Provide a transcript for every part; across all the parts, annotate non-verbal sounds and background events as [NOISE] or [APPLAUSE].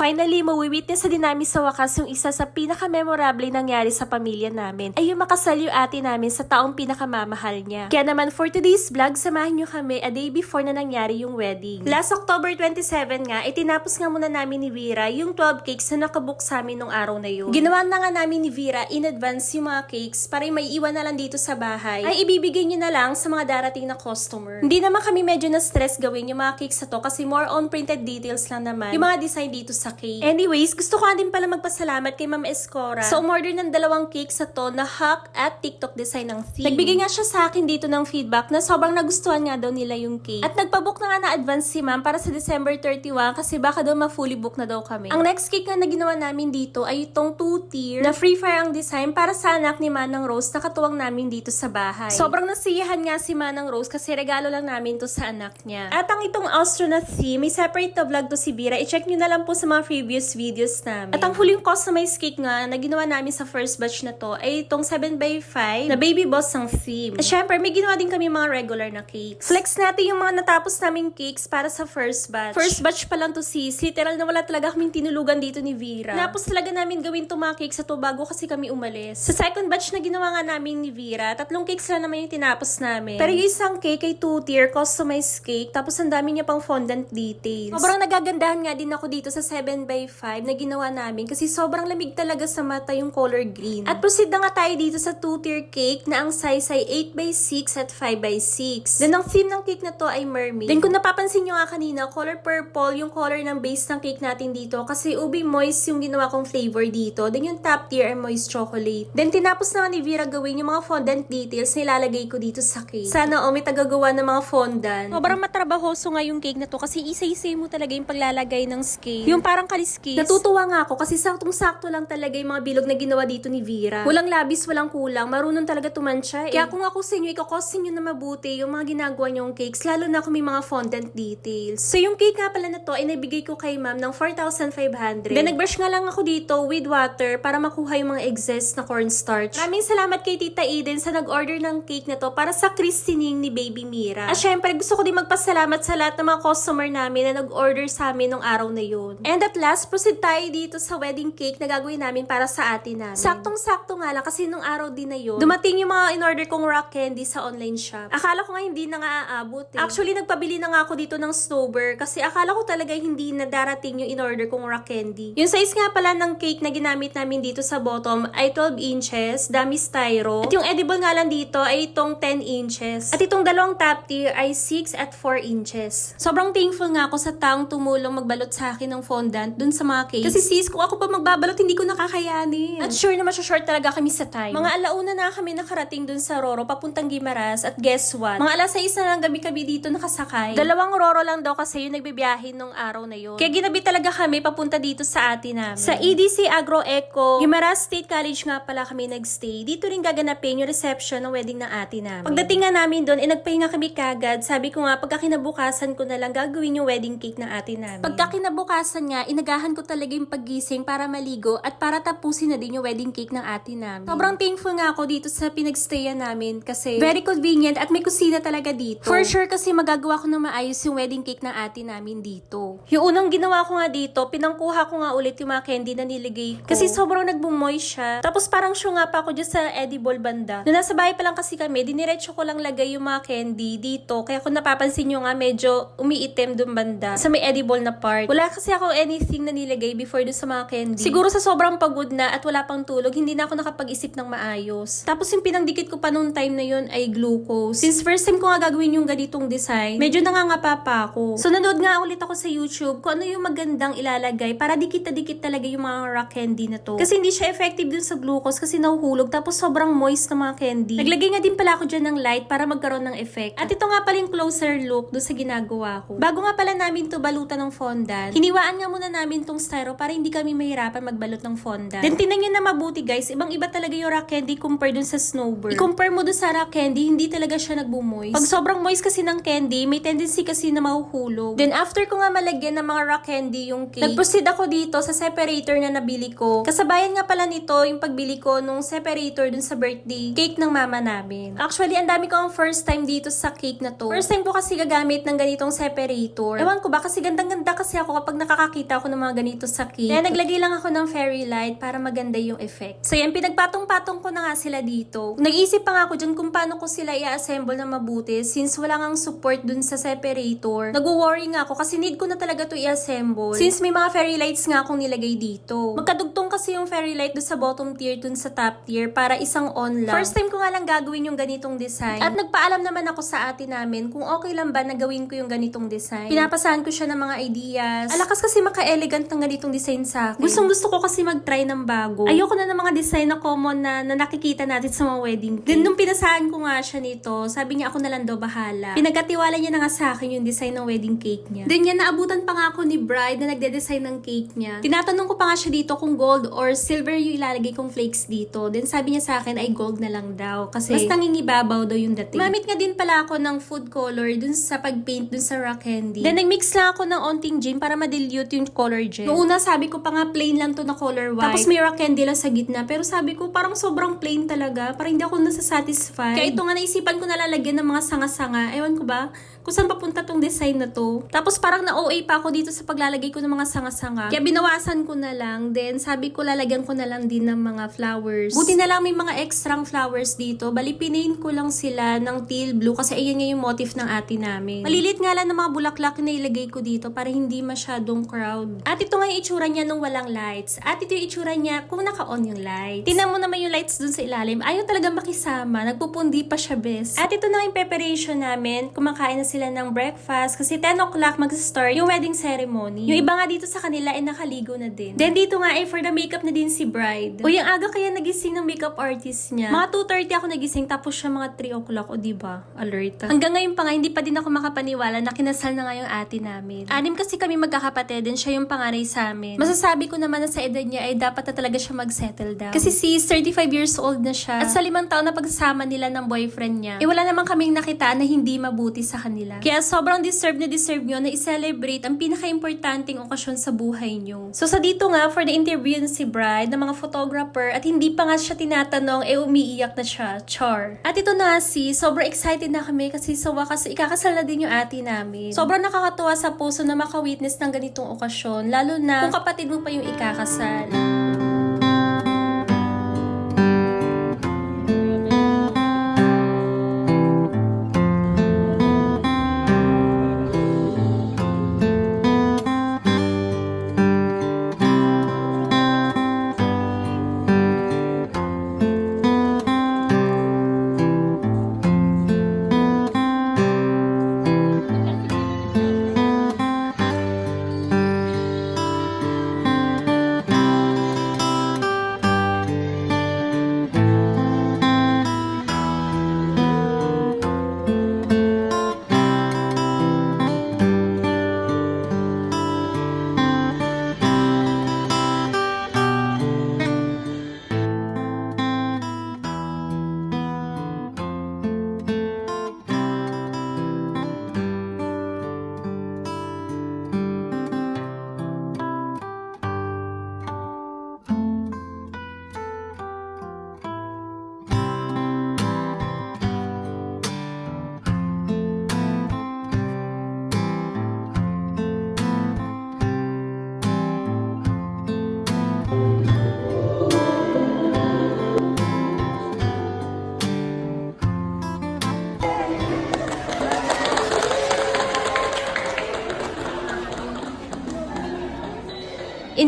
Finally, mawiwitness sa din namin sa wakas yung isa sa pinaka-memorable nangyari sa pamilya namin ay yung makasal yung ate namin sa taong pinakamamahal niya. Kaya naman for today's vlog, samahan nyo kami a day before na nangyari yung wedding. Last October 27 nga, itinapos nga muna namin ni Vera yung 12 cakes na nakabook sa amin nung araw na yun. Ginawa na nga namin ni Vera in advance yung mga cakes para may iwan na lang dito sa bahay ay ibibigay nyo na lang sa mga darating na customer. Hindi naman kami medyo na-stress gawin yung mga cakes na to kasi more on printed details lang naman yung mga design dito sa cake. Anyways, gusto ko din pala magpasalamat kay Ma'am Escora. So, umorder ng dalawang cakes na to na hack at TikTok design ng theme. Nagbigay nga siya sa akin dito ng feedback na sobrang nagustuhan nga daw nila yung cake. At nagpabook na nga na advance si Ma'am para sa December 31 kasi baka daw ma-fully book na daw kami. Ang next cake nga na ginawa namin dito ay itong two-tier na free fire ang design para sa anak ni Manang Rose na katuwang namin dito sa bahay. Sobrang nasiyahan nga si Manang Rose kasi regalo lang namin to sa anak niya. At ang itong astronaut theme, may separate na vlog to si Bira. I-check nyo na lang po sa mga previous videos namin. At ang huling customized cake nga na ginawa namin sa first batch na to ay itong 7x5 na baby boss ang theme. At syempre, may ginawa din kami mga regular na cakes. Flex natin yung mga natapos naming cakes para sa first batch. First batch pa lang to sis. Literal na wala talaga kaming tinulugan dito ni Vera. Tapos talaga namin gawin to mga cakes sa to bago kasi kami umalis. Sa second batch na ginawa nga namin ni Vera, tatlong cakes lang naman yung tinapos namin. Pero yung isang cake ay two-tier, customized cake, tapos ang dami niya pang fondant details. Sobrang nagagandahan nga din ako dito sa 7x5 na ginawa namin kasi sobrang lamig talaga sa mata yung color green. At proceed na nga tayo dito sa two-tier cake na ang size ay 8x6 at 5x6. Then ang theme ng cake na to ay mermaid. Then kung napapansin nyo nga kanina, color purple yung color ng base ng cake natin dito kasi ubi moist yung ginawa kong flavor dito. Then yung top tier ay moist chocolate. Then tinapos naman ni Vera gawin yung mga fondant details na ilalagay ko dito sa cake. Sana o may tagagawa ng mga fondant. Sobrang matrabahoso nga yung cake na to kasi isa-isa mo talaga yung paglalagay ng scale. Yung parang kaliskis. Natutuwa nga ako kasi saktong-sakto lang talaga yung mga bilog na ginawa dito ni Vera. Walang labis, walang kulang. Marunong talaga tumansya eh. Kaya kung ako sa inyo, ikakosin nyo na mabuti yung mga ginagawa nyong cakes, lalo na kung may mga fondant details. So yung cake nga pala na to ay nabigay ko kay ma'am ng 4,500. Then nagbrush nga lang ako dito with water para makuha yung mga excess na cornstarch. Maraming salamat kay Tita Eden sa nag-order ng cake na to para sa christening ni Baby Mira. At syempre, gusto ko din magpasalamat sa lahat ng mga customer namin na nag-order sa amin nung araw na yun. And at last, proceed tayo dito sa wedding cake na gagawin namin para sa atin namin. Saktong-sakto nga lang kasi nung araw din na yun, dumating yung mga in-order kong rock candy sa online shop. Akala ko nga hindi na nga aabot eh. Actually, nagpabili na nga ako dito ng snowbird kasi akala ko talaga hindi na darating yung in-order kong rock candy. Yung size nga pala ng cake na ginamit namin dito sa bottom ay 12 inches, dami styro. At yung edible nga lang dito ay itong 10 inches. At itong dalawang top tier ay 6 at 4 inches. Sobrang thankful nga ako sa taong tumulong magbalot sa akin ng fondant dun sa mga cakes. Kasi sis, kung ako pa magbabalot, hindi ko nakakayanin. At sure na short talaga kami sa time. Mga alauna na kami nakarating dun sa Roro, papuntang Gimaras. At guess what? Mga alas 6 na lang gabi kami dito nakasakay. Dalawang Roro lang daw kasi yung nagbibiyahe nung araw na yun. Kaya ginabi talaga kami papunta dito sa atin namin. Sa EDC Agro Eco, Gimaras State College nga pala kami nagstay. Dito rin gaganapin yung reception ng wedding ng ate namin. Pagdating nga namin doon, eh, nagpahinga kami kagad. Sabi ko nga, pagka kinabukasan ko na lang gagawin yung wedding cake ng ate namin. Pagka kinabukasan inagahan ko talaga yung paggising para maligo at para tapusin na din yung wedding cake ng ate namin. Sobrang thankful nga ako dito sa pinagstayan namin kasi very convenient at may kusina talaga dito. For sure kasi magagawa ko na maayos yung wedding cake ng ate namin dito. Yung unang ginawa ko nga dito, pinangkuha ko nga ulit yung mga candy na niligay ko. Kasi sobrang nagbumoy siya. Tapos parang siya nga pa ako dyan sa edible banda. Nung nasa bahay pa lang kasi kami, diniretso ko lang lagay yung mga candy dito. Kaya kung napapansin nyo nga, medyo umiitim dun banda sa may edible na part. Wala kasi ako anything na nilagay before dun sa mga candy. Siguro sa sobrang pagod na at wala pang tulog, hindi na ako nakapag-isip ng maayos. Tapos yung pinangdikit ko pa nung time na yun ay glucose. Since first time ko nga gagawin yung ganitong design, medyo nangangapa pa ako. So nanood nga ulit ako sa YouTube kung ano yung magandang ilalagay para dikit na dikit talaga yung mga rock candy na to. Kasi hindi siya effective dun sa glucose kasi nahuhulog tapos sobrang moist na mga candy. Naglagay nga din pala ako dyan ng light para magkaroon ng effect. At ito nga pala yung closer look dun sa ginagawa ko. Bago nga pala namin to balutan ng fondant, hiniwaan nga muna namin tong styro para hindi kami mahirapan magbalot ng fondant. Then tinan nyo na mabuti guys, ibang iba talaga yung rock candy compare dun sa snowbird. I-compare mo dun sa rock candy, hindi talaga siya nagbumoist. Pag sobrang moist kasi ng candy, may tendency kasi na mahuhulog. Then after ko nga malagyan ng mga rock candy yung cake, nag-proceed ako dito sa separator na nabili ko. Kasabayan nga pala nito yung pagbili ko nung separator dun sa birthday cake ng mama namin. Actually, ang dami ko ang first time dito sa cake na to. First time ko kasi gagamit ng ganitong separator. Ewan ko ba kasi gandang-ganda kasi ako kapag nakakakita nakakita ako ng mga ganito sa cake. Kaya naglagay lang ako ng fairy light para maganda yung effect. So yan, pinagpatong-patong ko na nga sila dito. Nag-isip pa nga ako dyan kung paano ko sila i-assemble na mabuti since wala ngang support dun sa separator. Nag-worry nga ako kasi need ko na talaga to i-assemble. Since may mga fairy lights nga akong nilagay dito. Magkadugtong kasi yung fairy light dun sa bottom tier dun sa top tier para isang on lang. First time ko nga lang gagawin yung ganitong design. At nagpaalam naman ako sa ate namin kung okay lang ba na gawin ko yung ganitong design. Pinapasahan ko siya ng mga ideas. Alakas kasi maka-elegant ng ganitong design sa akin. Gustong gusto ko kasi mag-try ng bago. Ayoko na ng mga design na common na, na nakikita natin sa mga wedding cake. Then nung pinasahan ko nga siya nito, sabi niya ako na lang daw bahala. Pinagkatiwala niya na nga sa akin yung design ng wedding cake niya. Then yan, naabutan pa nga ako ni bride na nagde-design ng cake niya. Tinatanong ko pa nga siya dito kung gold or silver yung ilalagay kong flakes dito. Then sabi niya sa akin ay gold na lang daw. Kasi mas nangingibabaw daw yung dating. Mamit nga din pala ako ng food color dun sa pag-paint dun sa rock candy. Then nagmix lang ako ng onting gin para ma-dilute yung color gel. Noong una sabi ko pa nga plain lang to na color white. Tapos may rock candy lang sa gitna. Pero sabi ko parang sobrang plain talaga. Parang hindi ako nasasatisfy. Kaya ito nga naisipan ko nalalagyan ng mga sanga-sanga. Ewan ko ba? Kung saan papunta tong design na to. Tapos parang na-OA pa ako dito sa paglalagay ko ng mga sanga-sanga. Kaya binawasan ko na lang. Then sabi ko lalagyan ko na lang din ng mga flowers. Buti na lang may mga extrang flowers dito. Bali pinain ko lang sila ng teal blue kasi ayan nga yung motif ng ate namin. Malilit nga lang ng mga bulaklak na ilagay ko dito para hindi masyadong crowd. At ito nga yung itsura niya nung walang lights. At ito yung itsura niya kung naka-on yung lights. Tingnan mo naman yung lights dun sa ilalim. Ayaw talaga makisama. Nagpupundi pa siya bes. At ito na yung preparation namin. Kumakain na sila ng breakfast kasi 10 o'clock mag-start yung wedding ceremony. Yung iba nga dito sa kanila ay nakaligo na din. Then dito nga ay for the makeup na din si bride. O yung aga kaya nagising ng makeup artist niya. Mga 2.30 ako nagising tapos siya mga 3 o'clock. O diba? Alert. Hanggang ngayon pa nga hindi pa din ako makapaniwala na kinasal na nga yung ate namin. Anim kasi kami magkakapatid and siya yung panganay sa amin. Masasabi ko naman na sa edad niya ay dapat na talaga siya mag-settle down. Kasi sis, 35 years old na siya. At sa limang taon na pagsasama nila ng boyfriend niya, eh wala naman kaming nakita na hindi mabuti sa kanila. Kaya sobrang deserve na deserve nyo na i-celebrate ang pinaka-importanting okasyon sa buhay nyo. So sa dito nga, for the interview si bride, ng mga photographer, at hindi pa nga siya tinatanong, eh umiiyak na siya. Char. At ito na si, sobrang excited na kami kasi sa wakas, ikakasal na din yung ate namin. Sobrang nakakatuwa sa puso na maka-witness ng ganitong okasyon, lalo na kung kapatid mo pa yung ikakasal.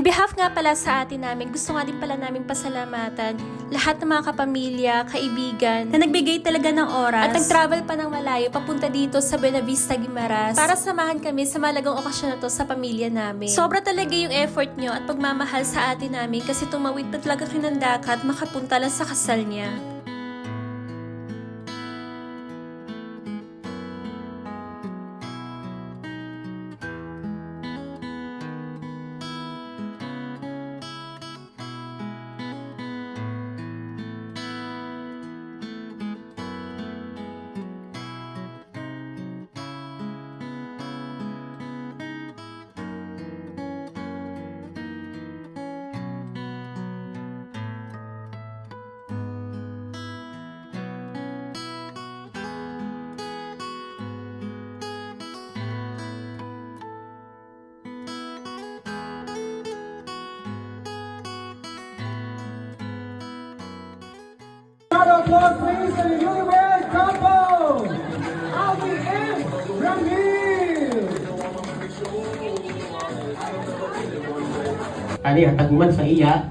In behalf nga pala sa atin namin, gusto nga din pala namin pasalamatan lahat ng mga kapamilya, kaibigan, na nagbigay talaga ng oras at nag-travel pa ng malayo papunta dito sa Buena Vista, Guimaras para samahan kami sa malagang okasyon na to sa pamilya namin. Sobra talaga yung effort nyo at pagmamahal sa atin namin kasi tumawid na talaga kayo ng dakat makapunta lang sa kasal niya. Applause please to the newlywed couple, Alvin and Ramil. Ani hatag man sa iya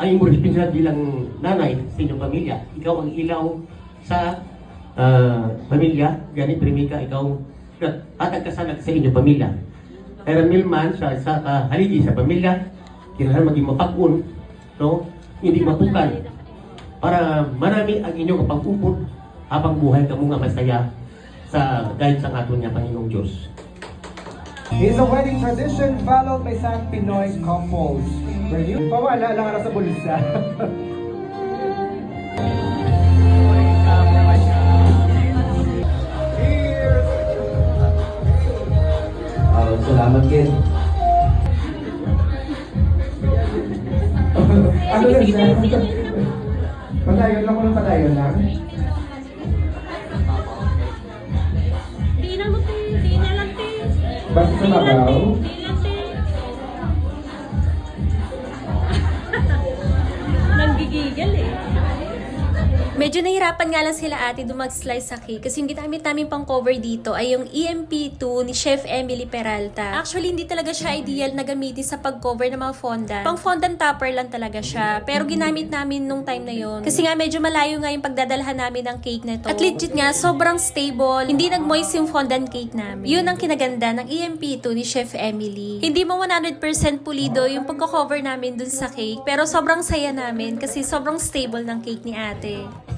ay mo responsibilidad [LAUGHS] bilang nanay sa inyong pamilya. Ikaw ang ilaw sa ah, pamilya, gani primika ikaw hatag kasanag sa inyong pamilya. Pero milman sa sa ka haligi sa pamilya, kinahanglan maging mapag-un, no? Hindi matukan para marami ang inyong kapag-upod habang buhay ka nga masaya sa guide sa aton nga Panginoong Diyos. It's a wedding tradition followed by some Pinoy couples. Where you, pawala lang ara sa bulsa. Oh, salamat Ken. ano lang siya? Padayon lang ko ng padayon lang. Di na mo. Di na lang, te. Basta sa Di lang, te. mabaw. Di Medyo nahirapan nga lang sila ate doon mag-slice sa cake kasi yung ginamit namin pang cover dito ay yung EMP2 ni Chef Emily Peralta. Actually, hindi talaga siya ideal na gamitin sa pag-cover ng mga fondant. Pang fondant topper lang talaga siya. Pero ginamit namin nung time na yon Kasi nga medyo malayo nga yung pagdadalhan namin ng cake na to. At legit nga, sobrang stable. Hindi nag-moist yung fondant cake namin. Yun ang kinaganda ng EMP2 ni Chef Emily. Hindi mo 100% pulido yung pagko-cover namin dun sa cake. Pero sobrang saya namin kasi sobrang stable ng cake ni ate.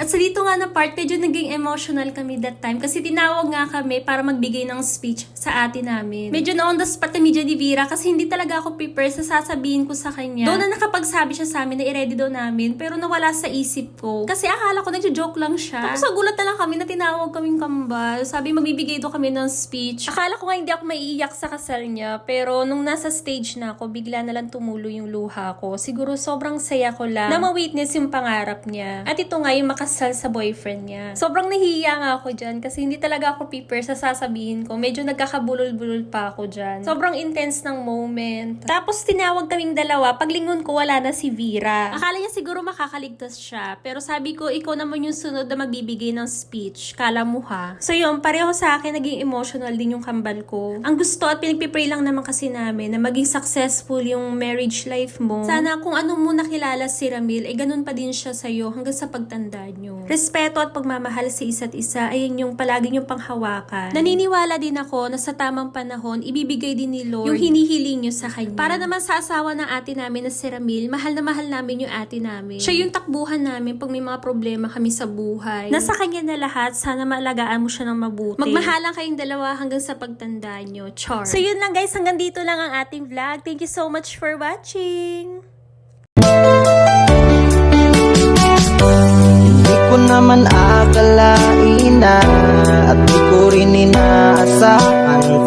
At sa dito nga na part, medyo naging emotional kami that time kasi tinawag nga kami para magbigay ng speech sa ate namin. Medyo na on the spot kami dyan ni Vera kasi hindi talaga ako prepare sa sasabihin ko sa kanya. Doon na nakapagsabi siya sa amin na i-ready daw namin pero nawala sa isip ko. Kasi akala ko nagjo-joke lang siya. Tapos nagulat na lang kami na tinawag kaming kambal. Sabi magbibigay daw kami ng speech. Akala ko nga hindi ako maiiyak sa kasal niya pero nung nasa stage na ako, bigla na lang tumulo yung luha ko. Siguro sobrang saya ko lang na ma-witness yung pangarap niya. At ito nga yung makasal sa boyfriend niya. Sobrang nahihiya nga ako dyan kasi hindi talaga ako prepare sa sasabihin ko. Medyo nagkakabulol-bulol pa ako dyan. Sobrang intense ng moment. Tapos tinawag kaming dalawa. Paglingon ko wala na si Vera. Akala niya siguro makakaligtas siya. Pero sabi ko, ikaw naman yung sunod na magbibigay ng speech. Kala mo ha. So yun, pareho sa akin naging emotional din yung kambal ko. Ang gusto at pinagpipray lang naman kasi namin na maging successful yung marriage life mo. Sana kung ano mo nakilala si Ramil, ay ganun pa din siya sa'yo hanggang sa pagtanda nyo. Respeto at pagmamahal sa isa't isa ay yun yung palagi yung panghawakan. Naniniwala din ako na sa tamang panahon, ibibigay din ni Lord yung hinihiling nyo sa kanya. Para naman sa asawa ng ate namin na si Ramil, mahal na mahal namin yung ate namin. Siya yung takbuhan namin pag may mga problema kami sa buhay. Nasa kanya na lahat, sana maalagaan mo siya ng mabuti. Magmahalan kayong dalawa hanggang sa pagtanda nyo. Char. So yun lang guys, hanggang dito lang ang ating vlog. Thank you so much for watching!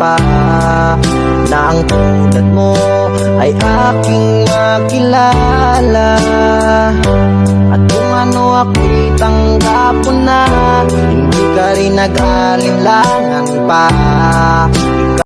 Pa Na ang tulad mo ay aking makilala. At kung ano ako'y tanggap ko na Hindi ka rin nag-alinlangan pa